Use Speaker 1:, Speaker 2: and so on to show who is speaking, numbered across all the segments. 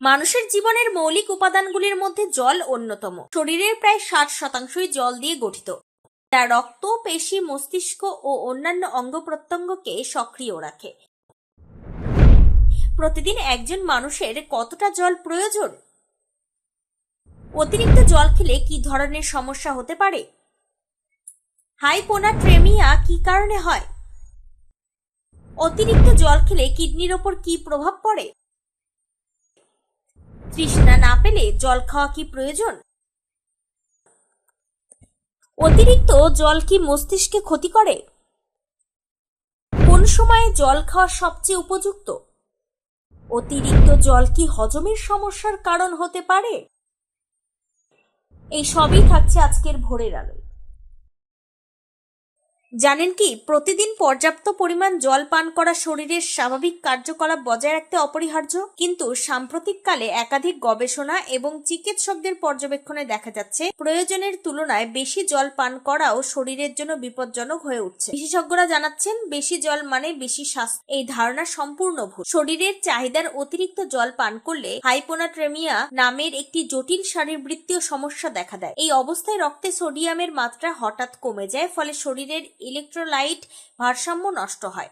Speaker 1: মানুষের জীবনের মৌলিক উপাদানগুলির মধ্যে জল অন্যতম। শরীরের প্রায় ষাট শতাংশই জল দিয়ে গঠিত। তা রক্ত, পেশি, মস্তিষ্ক ও অন্যান্য অঙ্গ প্রত্যঙ্গকে সক্রিয় রাখে। প্রতিদিন একজন মানুষের কতটা জল প্রয়োজন? অতিরিক্ত জল খেলে কি ধরনের সমস্যা হতে পারে? হাইপোনাট্রেমিয়া কি কারণে হয়? অতিরিক্ত জল খেলে কিডনির ওপর কি প্রভাব পড়ে? তৃষ্ণা না পেলে জল খাওয়া কি প্রয়োজন? অতিরিক্ত জল কি মস্তিষ্কে ক্ষতি করে? কোন সময়ে জল খাওয়া সবচেয়ে উপযুক্ত? অতিরিক্ত জল কি হজমের সমস্যার কারণ হতে পারে? এই সবই থাকছে আজকের ভোরের আলোয় জানেন কি, প্রতিদিন পর্যাপ্ত পরিমাণ জল পান করা শরীরের স্বাভাবিক কার্যকলাপ বজায় রাখতে অপরিহার্য। কিন্তু সাম্প্রতিককালে একাধিক গবেষণা এবং চিকিৎসকদের পর্যবেক্ষণে দেখা যাচ্ছে, প্রয়োজনের তুলনায় বেশি জল পান করাও শরীরের জন্য বিপজ্জনক হয়ে উঠছে। বিশেষজ্ঞরা জানাচ্ছেন, বেশি জল মানে বেশি স্বাস্থ্য। এই ধারণা সম্পূর্ণ ভুল। শরীরের চাহিদার অতিরিক্ত জল পান করলে হাইপোনাট্রেমিয়া নামের একটি জটিল শারীরবৃত্তীয় সমস্যা দেখা দেয়। এই অবস্থায় রক্তে সোডিয়ামের মাত্রা হঠাৎ কমে যায়, ফলে শরীরের ইলেকট্রোলাইট ভারসাম্য নষ্ট হয়।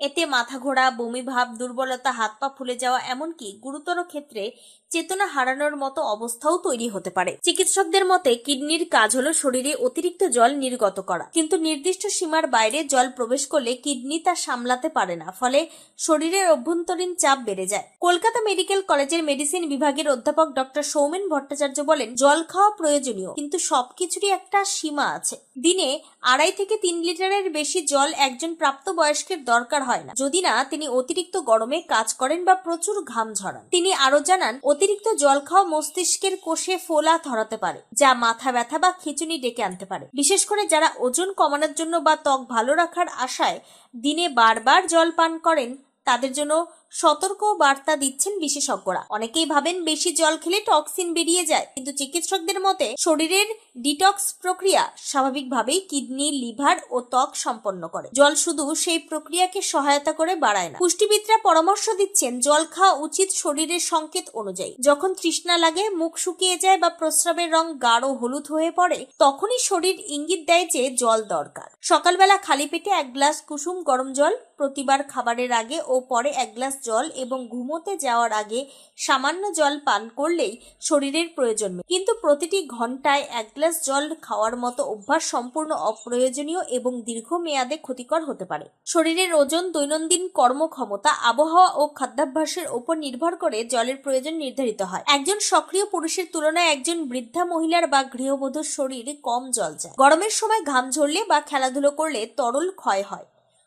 Speaker 1: এতে মাথা ঘোরা বমি ভাব, দুর্বলতা, হাত পা ফুলে যাওয়া, এমনকি গুরুতর ক্ষেত্রে চেতনা হারানোর মতো অবস্থাও তৈরি হতে পারে। চিকিৎসকদের মতে, কিডনির কাজ হলো শরীরে অতিরিক্ত জল নির্গত করা। কিন্তু নির্দিষ্ট সীমার বাইরে জল প্রবেশ করলে কিডনি তা সামলাতে পারে না, ফলে শরীরের অভ্যন্তরীণ চাপ বেড়ে যায়। কলকাতা মেডিকেল কলেজের মেডিসিন বিভাগের অধ্যাপক ডক্টর সৌমেন ভট্টাচার্য বলেন, জল খাওয়া প্রয়োজনীয়, কিন্তু সবকিছুরই একটা সীমা আছে। দিনে আড়াই থেকে তিন লিটারের বেশি জল একজন প্রাপ্তবয়স্কের দরকার হয় না। যদি না, তিনি অতিরিক্ত গরমে কাজ করেন বা প্রচুর ঘাম ঝরান। তিনি আরও জানান, অতিরিক্ত জল খাওয়া মস্তিষ্কের কোষে ফোলা ধরাতে পারে, যা মাথা ব্যথা বা খিচুনি ডেকে আনতে পারে। বিশেষ করে যারা ওজন কমানোর জন্য বা ত্বক ভালো রাখার আশায় দিনে বারবার জল পান করেন, তাদের জন্য সতর্ক বার্তা দিচ্ছেন বিশেষজ্ঞরা। অনেকেই ভাবেন বেশি জল খেলে টক্সিন বেরিয়ে যায়, কিন্তু চিকিৎসকদের মতে শরীরের ডিটক্স প্রক্রিয়া স্বাভাবিকভাবেই কিডনি, লিভার ও ত্বক সম্পন্ন করে। জল শুধু সেই প্রক্রিয়াকে সহায়তা করে বাড়ায় না। পুষ্টিবিদরা পরামর্শ দিচ্ছেন জল খাওয়া উচিত শরীরের সংকেত অনুযায়ী। যখন তৃষ্ণা লাগে, মুখ শুকিয়ে যায় বা প্রস্রাবের রং গাঢ় হলুদ হয়ে পড়ে, তখনই শরীর ইঙ্গিত দেয় যে জল দরকার। সকালবেলা খালি পেটে এক গ্লাস কুসুম গরম জল প্রতিবার খাবারের আগে ও পরে এক গ্লাস জল এবং ঘুমোতে যাওয়ার আগে সামান্য জল পান করলেই শরীরের প্রয়োজন। কিন্তু প্রতিটি ঘন্টায় এক গ্লাস জল খাওয়ার মতো অভ্যাস সম্পূর্ণ অপ্রয়োজনীয় এবং দীর্ঘমেয়াদে ক্ষতিকর হতে পারে। শরীরের ওজন, দৈনন্দিন কর্মক্ষমতা, আবহাওয়া ও খাদ্যাভ্যাসের উপর নির্ভর করে জলের প্রয়োজন নির্ধারিত হয়। একজন সক্রিয় পুরুষের তুলনায় একজন বৃদ্ধা মহিলার বা গৃহবধূর শরীর কম জল যায় গরমের সময় ঘাম ঝরলে বা খেলাধুলো করলে তরল ক্ষয় হয়।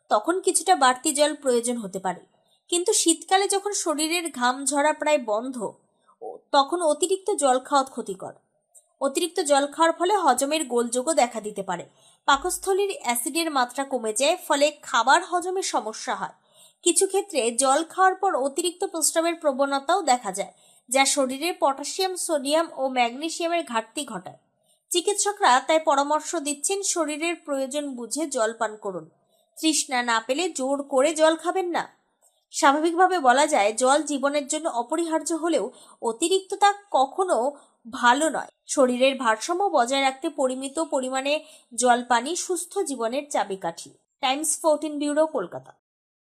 Speaker 1: তখন কিছুটা বাড়তি জল প্রয়োজন হতে পারে। কিন্তু শীতকালে যখন শরীরের ঘাম ঝরা প্রায় বন্ধ তখন অতিরিক্ত জল খাওয়া ক্ষতিকর। অতিরিক্ত জল খাওয়ার ফলে হজমের গোলযোগও দেখা দিতে পারে। পাকস্থলীর অ্যাসিডের মাত্রা কমে যায়, ফলে খাবার হজমের সমস্যা হয়। কিছু ক্ষেত্রে জল খাওয়ার পর অতিরিক্ত প্রস্রাবের প্রবণতাও দেখা যায়, যা শরীরে পটাশিয়াম, সোডিয়াম ও ম্যাগনেসিয়ামের ঘাটতি ঘটায়। চিকিৎসকরা তাই পরামর্শ দিচ্ছেন শরীরের প্রয়োজন বুঝে জল পান করুন। তৃষ্ণা না পেলে জোর করে জল খাবেন না। স্বাভাবিকভাবে বলা যায় জল জীবনের জন্য অপরিহার্য হলেও অতিরিক্ত তা কখনো ভালো নয়। শরীরের ভারসাম্য বজায় রাখতে পরিমিত পরিমাণে জল পানি সুস্থ জীবনের চাবিকাঠি। Times, fourteen bureau, Kolkata.